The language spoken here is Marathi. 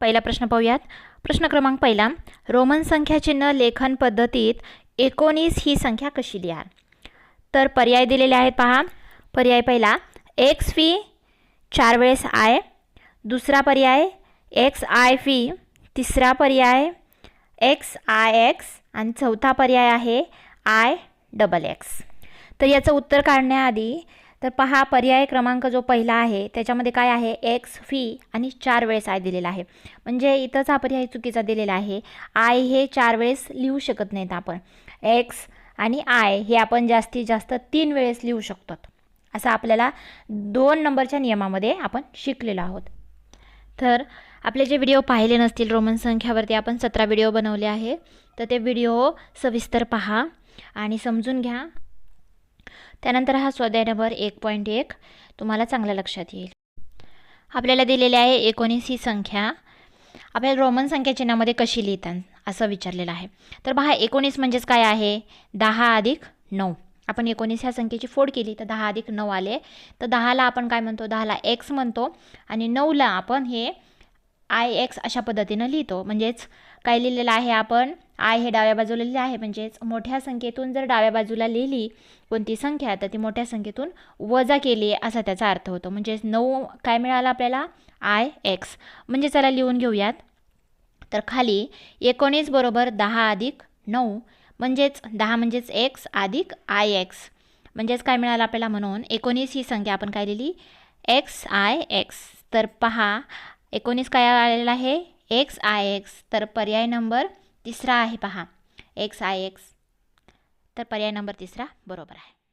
पहिला प्रश्न पाहूयात. प्रश्न क्रमांक पहिला. रोमन संख्या चिन्ह लेखन पद्धतीत एकोणीस ही संख्या कशी लिहाल तर पर्याय दिलेले आहेत पहा. पर्याय पहिला एक्स फी चार वेळेस आय दुसरा पर्याय एक्स आय फी तिसरा पर्याय एक्स आय एक्स आणि चौथा पर्याय आहे आय डबल एक्स तर याचं उत्तर काढण्याआधी तर पहा पर्याय क्रमांक जो पहिला आहे त्याच्यामध्ये काय आहे? एक्स फी आणि चार वेळेस आय दिलेला आहे. म्हणजे इथंच हा पर्याय चुकीचा दिलेला आहे. आय हे चार वेळेस लिहू शकत नाहीत आपण. एक्स आणि आय हे आपण जास्तीत जास्त तीन वेळेस लिहू शकतो असं आपल्याला दोन नंबरच्या नियमामध्ये आपण शिकलेलो आहोत. तर आपले जे व्हिडिओ पाहिले नसतील रोमन संख्यावरती आपण सतरा व्हिडिओ बनवले आहे. तर ते व्हिडिओ सविस्तर पहा आणि समजून घ्या. त्यानंतर हा स्वाध्याय नंबर एक पॉईंट एक तुम्हाला चांगल्या लक्षात येईल. आपल्याला दिलेले आहे एकोणीस ही संख्या. आपल्याला रोमन संख्या चिन्हामध्ये कशी लिहितात असं विचारलेलं आहे. तर पहा एकोणीस म्हणजेच काय आहे? दहा अधिक नऊ. आपण एकोणीस ह्या संख्येची फोड केली तर दहा अधिक नऊ आले. तर दहाला आपण काय म्हणतो? दहाला एक्स म्हणतो आणि नऊला आपण हे आय एक्स अशा पद्धतीनं लिहितो. म्हणजेच काय लिहिलेलं आहे आपण? आय हे डाव्या बाजूला लिहिलं आहे. म्हणजेच मोठ्या संख्येतून जर डाव्या बाजूला लिहिली कोणती संख्या तर ती मोठ्या संख्येतून वजा केली असा त्याचा अर्थ होतो. म्हणजेच नऊ काय मिळालं आपल्याला? I X. म्हणजे चला लिहून घेऊयात. तर खाली एकोणीस बरोबर दहा अधिक नऊ. म्हणजेच दहा म्हणजेच एक्स अधिक आय एक्स. म्हणजेच काय मिळालं आपल्याला म्हणून? एकोणीस ही संख्या आपण काय लिहिली? X I X. तर पहा एकोणीस काय आलेलं आहे? एक्स आय एक्स तर पर्याय नंबर तिसरा आहे पहा. एक्स आय एक्स तर पर्याय नंबर तिसरा बरोबर आहे.